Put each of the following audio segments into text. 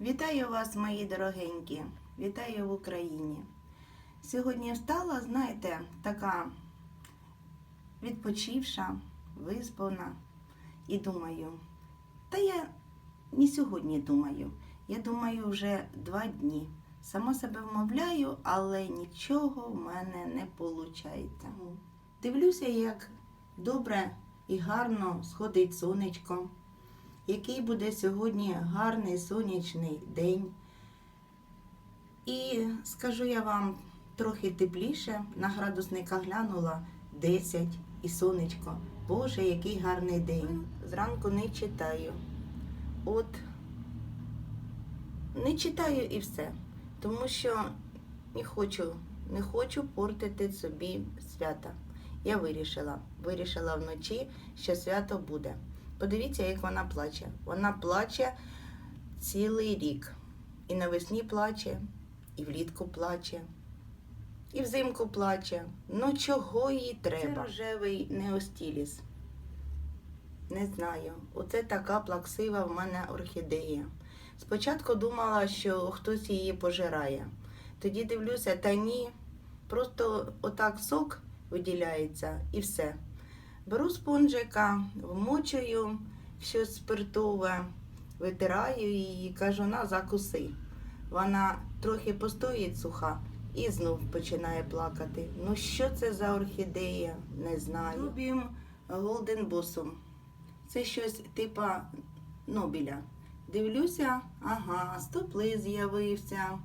Вітаю вас, мої дорогенькі! Вітаю в Україні. Сьогодні встала, знаєте, така відпочивша, виспана і думаю, та я не сьогодні думаю, я думаю вже два дні. Сама себе вмовляю, але нічого в мене не виходить. Дивлюся, як добре і гарно сходить сонечко який буде сьогодні гарний сонячний день. І скажу я вам трохи тепліше, на градусника глянула 10 і сонечко. Боже, який гарний день. Зранку не читаю. От не читаю і все. Тому що не хочу, не хочу портити собі свята. Я вирішила, вирішила вночі, що свято буде. Подивіться, як вона плаче. Вона плаче цілий рік. І навесні плаче, і влітку плаче, і взимку плаче. Ну чого їй треба? Це рожевий неостіліс. Не знаю. Оце така плаксива в мене орхідея. Спочатку думала, що хтось її пожирає. Тоді дивлюся, та ні, просто отак сок виділяється і все. Беру спонжика, вмочую щось спиртове, витираю її, кажу, на закуси. Вона трохи постоїть суха і знов починає плакати. Ну що це за орхідея? Не знаю. Любім Голден Босум. Це щось типа Нобіля. Дивлюся, ага, стопли з'явився.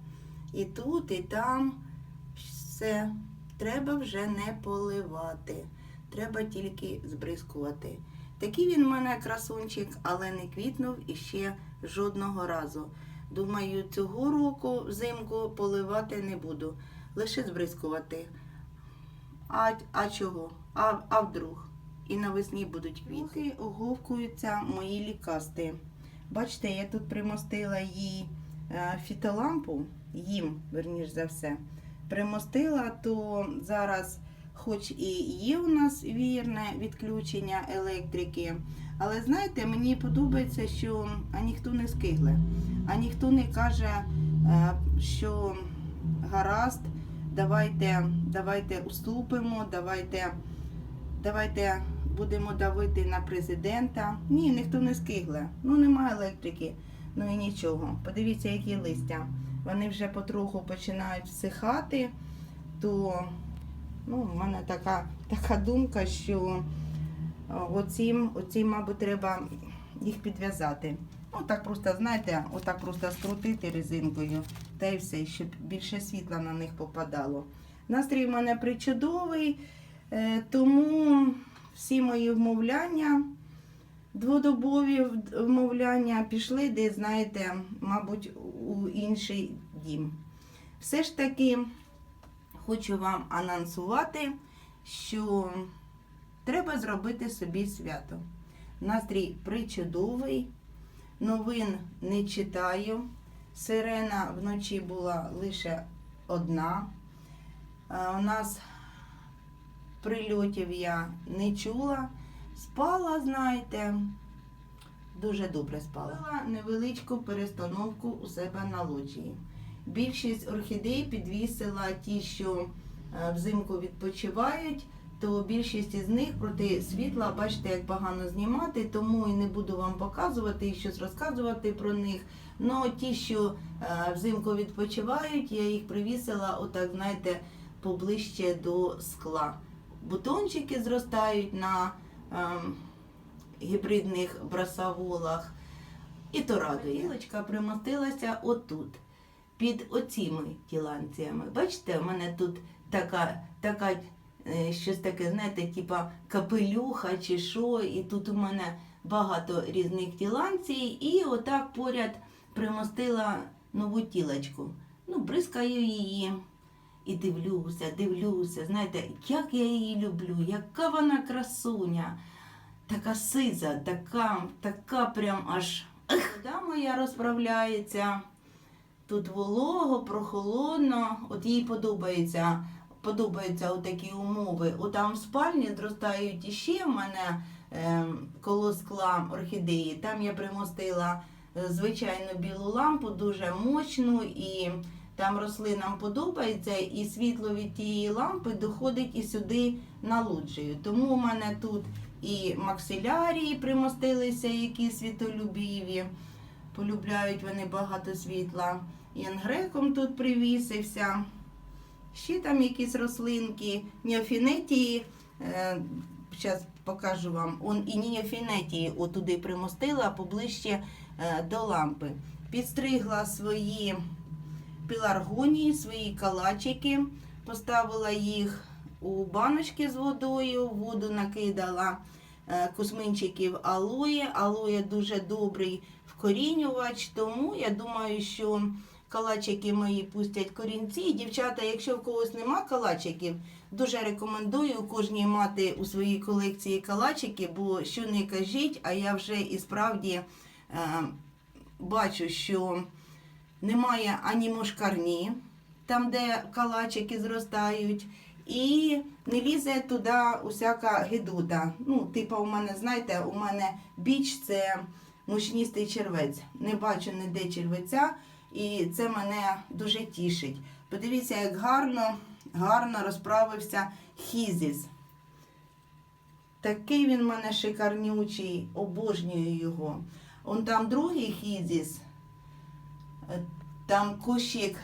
І тут, і там все. Треба вже не поливати треба тільки збризкувати. Такий він в мене красунчик, але не квітнув іще жодного разу. Думаю, цього року взимку поливати не буду, лише збризкувати. А а чого? А а вдруг? І навесні будуть квіти. оговкуються мої лікасти. Бачите, я тут примостила їй е, фітолампу, їм, верніш за все, примостила, то зараз хоч і є у нас вірне відключення електрики. Але знаєте, мені подобається, що а ніхто не скигле, а ніхто не каже, е, що гаразд, давайте давайте уступимо, давайте давайте будемо давити на президента. Ні, ніхто не скигле. Ну немає електрики, ну і нічого. Подивіться, які листя. Вони вже потроху починають всихати, то Ну, У мене така така думка, що оцім, оцім, мабуть, треба їх підв'язати. Ну, так просто, знаєте, отак просто скрутити резинкою та й все, щоб більше світла на них попадало. Настрій в мене причудовий, е, тому всі мої вмовляння, дводобові вмовляння пішли, де, знаєте, мабуть, у інший дім. Все ж таки хочу вам анонсувати, що треба зробити собі свято. Настрій причудовий, новин не читаю. Сирена вночі була лише одна. У нас прильотів я не чула. Спала, знаєте, дуже добре спала. Невеличку перестановку у себе на лоджії. Більшість орхідей підвісила ті, що е, взимку відпочивають, то більшість із них проти світла, бачите, як погано знімати, тому і не буду вам показувати і щось розказувати про них. Ну ті, що е, взимку відпочивають, я їх привісила, отак, знаєте, поближче до скла. Бутончики зростають на ем, гібридних брасаволах. І то радує. Білочка примостилася отут під оціми тіланціями. Бачите, у мене тут така така е, щось таке, знаєте, типа капелюха чи що, і тут у мене багато різних тіланцій, і отак поряд примостила нову тілочку. Ну, бризкаю її. І дивлюся, дивлюся. Знаєте, як я її люблю, яка вона красуня, така сиза, така така прям аж вода моя розправляється. Тут волого, прохолодно, от їй подобається подобаються такі умови. От там в спальні зростають іще в мене е, коло скла орхідеї. Там я примостила е, звичайну білу лампу, дуже мощну, і там рослинам подобається, і світло від тієї лампи доходить і сюди на лоджію. Тому у мене тут і максилярії примостилися, які світолюбіві. Полюбляють вони багато світла. І ангреком тут привісився. Ще там якісь рослинки, ніофінетії. Зараз покажу вам. Он і ніофінетії отуди примостила поближче е, до лампи. Підстригла свої піларгонії, свої калачики, поставила їх у баночки з водою, воду накидала е, кусминчиків алоє. Алоє дуже добрий вкорінювач, тому я думаю, що калачики мої пустять корінці. І, Дівчата, якщо в когось нема калачиків, дуже рекомендую кожній мати у своїй колекції калачики, бо що не кажіть, а я вже і справді е, бачу, що немає ані мошкарні, там, де калачики зростають, і не лізе туди усяка гидота. Ну, типа, у мене, знаєте, у мене біч це мучністий червець. Не бачу ніде червеця, і це мене дуже тішить. Подивіться, як гарно, гарно розправився хізіс. Такий він мене шикарнючий, обожнюю його. Он там другий хізіс, там кущик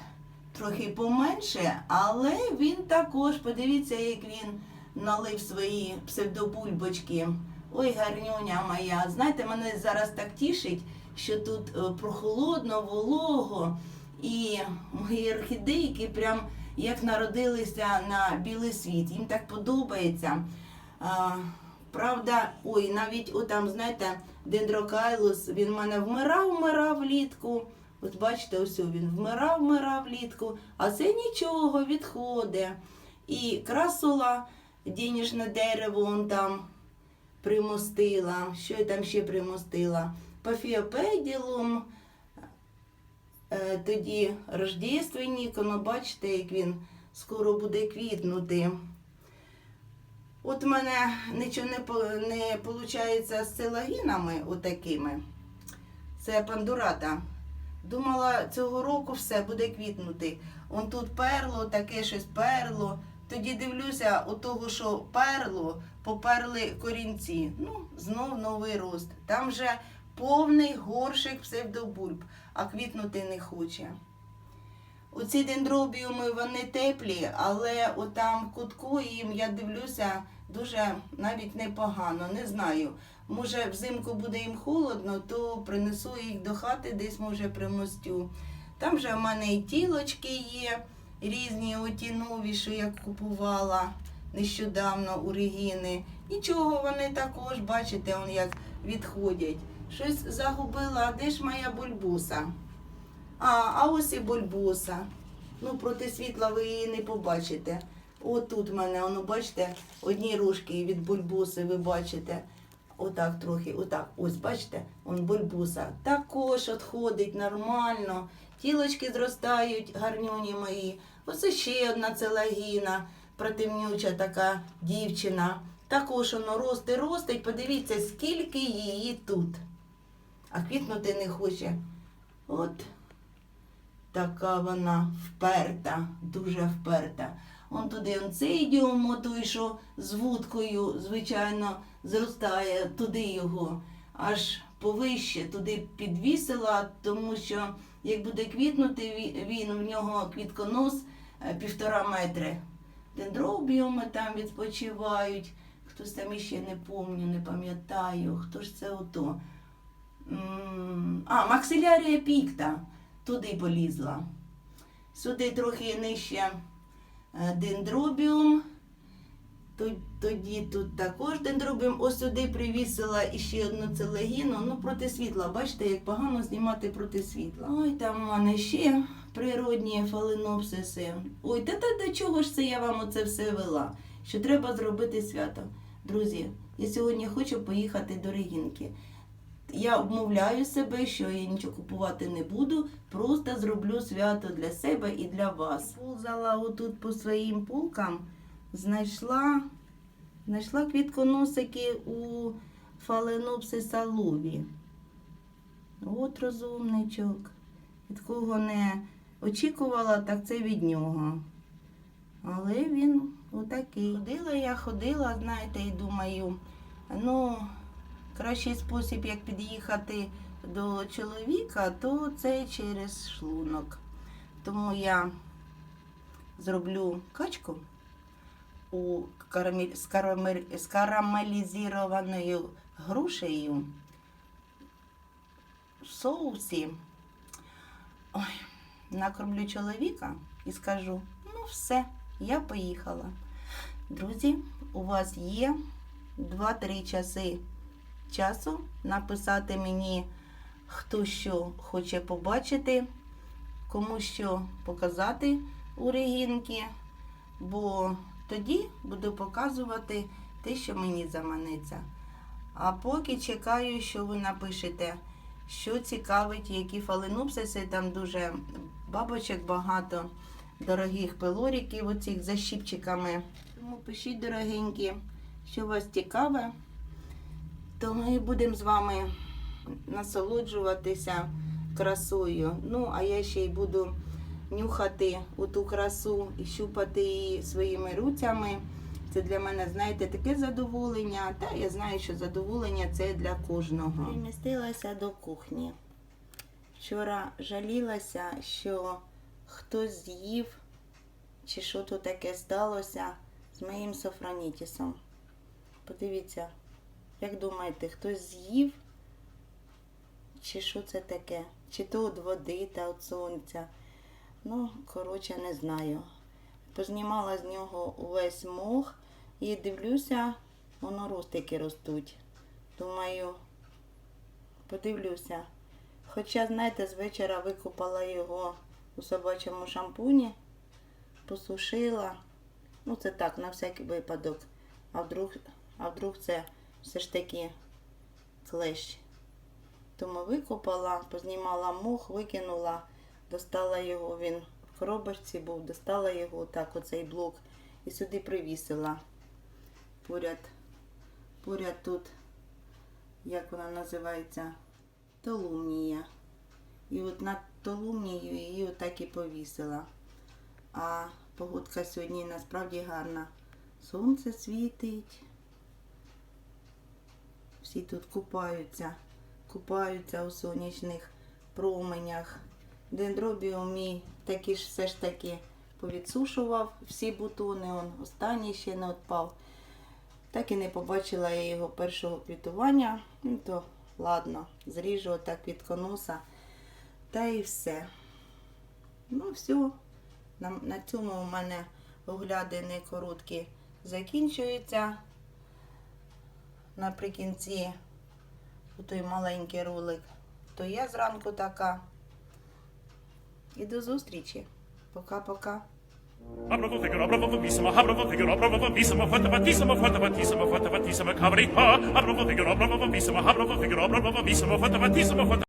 трохи поменше, але він також, подивіться, як він налив свої псевдобульбочки. Ой, гарнюня моя. Знаєте, мене зараз так тішить, що тут е, прохолодно, волого, і мої орхідейки прям як народилися на білий світ. Їм так подобається. А, правда, ой, навіть отам, знаєте, дендрокайлус, він в мене вмирав, вмирав влітку. От бачите, ось він вмирав, вмирав влітку, а це нічого відходить. І красула, денежне дерево, он там примостила. Що я там ще примостила? Пафіопеділум, е, тоді рождественник, ну бачите, як він скоро буде квітнути. От в мене нічого не, не виходить з целагінами отакими. Це пандурата. Думала, цього року все буде квітнути. Он тут перло, таке щось перло. Тоді дивлюся, у того, що перло, поперли корінці. Ну, знов новий рост. Там вже повний горшик псевдобульб, а квітнути не хоче. Оці дендробіуми вони теплі, але отам кутку їм я дивлюся дуже навіть непогано. Не знаю. Може, взимку буде їм холодно, то принесу їх до хати, десь може примостю. Там вже в мене і тілочки є, різні оті нові, що я купувала нещодавно у Регіни. Нічого вони також, бачите, он як відходять. Щось загубила, де ж моя бульбуса? А, а ось і бульбуса. Ну, проти світла ви її не побачите. Отут в мене, воно, бачите, одні рожки від бульбуси, ви бачите. Отак трохи, отак. Ось, бачите, он бульбуса. Також відходить нормально. Тілочки зростають, гарнюні мої. Оце ще одна целагіна, противнюча така дівчина. Також воно росте, ростить. Подивіться, скільки її тут. А квітнути не хоче. От така вона вперта, дуже вперта. Он туди он цей діум, той, що з вудкою, звичайно, зростає, туди його аж повище, туди підвісила, тому що як буде квітнути, він в нього квітконос е, півтора метри. Дендробіуми там відпочивають. Хтось там іще не помню, не пам'ятаю, хто ж це ото. А, максилярія пікта. Туди полізла. Сюди трохи нижче е, дендробіум. Тоді тут також дендробіум. Ось сюди привісила іще одну целегіну. Ну, проти світла. Бачите, як погано знімати проти світла. Ой, там у мене ще природні фаленопсиси. Ой, та та до чого ж це я вам оце все вела? Що треба зробити свято. Друзі, я сьогодні хочу поїхати до Регінки. Я обмовляю себе, що я нічого купувати не буду, просто зроблю свято для себе і для вас. Ползала отут по своїм полкам, знайшла, знайшла квітконосики у фаленопсиса лові. От розумничок. Від кого не очікувала, так це від нього. Але він отакий. Ходила я, ходила, знаєте, і думаю, ну, кращий спосіб, як під'їхати до чоловіка, то це через шлунок. Тому я зроблю качку у карамель, з, карамель, з карамелізованою грушею в соусі. Ой, накормлю чоловіка і скажу: ну все, я поїхала. Друзі, у вас є 2-3 часи часу написати мені, хто що хоче побачити, кому що показати у Регінки, бо тоді буду показувати те, що мені заманеться. А поки чекаю, що ви напишете, що цікавить, які фаленопсиси, там дуже бабочок багато, дорогих пилоріків, оцих за щіпчиками. Тому пишіть, дорогенькі, що вас цікаве, то ми будемо з вами насолоджуватися красою. Ну, а я ще й буду нюхати у ту красу і щупати її своїми руцями. Це для мене, знаєте, таке задоволення. Та я знаю, що задоволення це для кожного. Примістилася до кухні. Вчора жалілася, що хтось з'їв, чи що тут таке сталося з моїм софронітісом. Подивіться, як думаєте, хтось з'їв? Чи що це таке? Чи то від води та від сонця? Ну, коротше, не знаю. Познімала з нього увесь мох і дивлюся, воно ростики ростуть. Думаю, подивлюся. Хоча, знаєте, з вечора викупала його у собачому шампуні, посушила. Ну, це так, на всякий випадок. А вдруг, а вдруг це все ж таки клещ. Тому викопала, познімала мох, викинула, достала його, він в коробочці був, достала його, так, оцей блок, і сюди привісила. Поряд, поряд тут, як вона називається, толумнія. І от над толумнією її отак і повісила. А погодка сьогодні насправді гарна. Сонце світить. Всі тут купаються, купаються у сонячних променях. Дендробіум мій ж все ж таки повідсушував всі бутони, он останній ще не відпав. Так і не побачила я його першого квітування. Ну то ладно, зріжу отак від коноса. Та і все. Ну, все. На, на цьому у мене оглядини короткі закінчуються. Наприкінці той маленький ролик. То я зранку така. І до зустрічі. Пока-пока. Apropo figaro, apropo bellissimo, apropo figaro, apropo bellissimo, fatta fattissimo, fatta fattissimo, fatta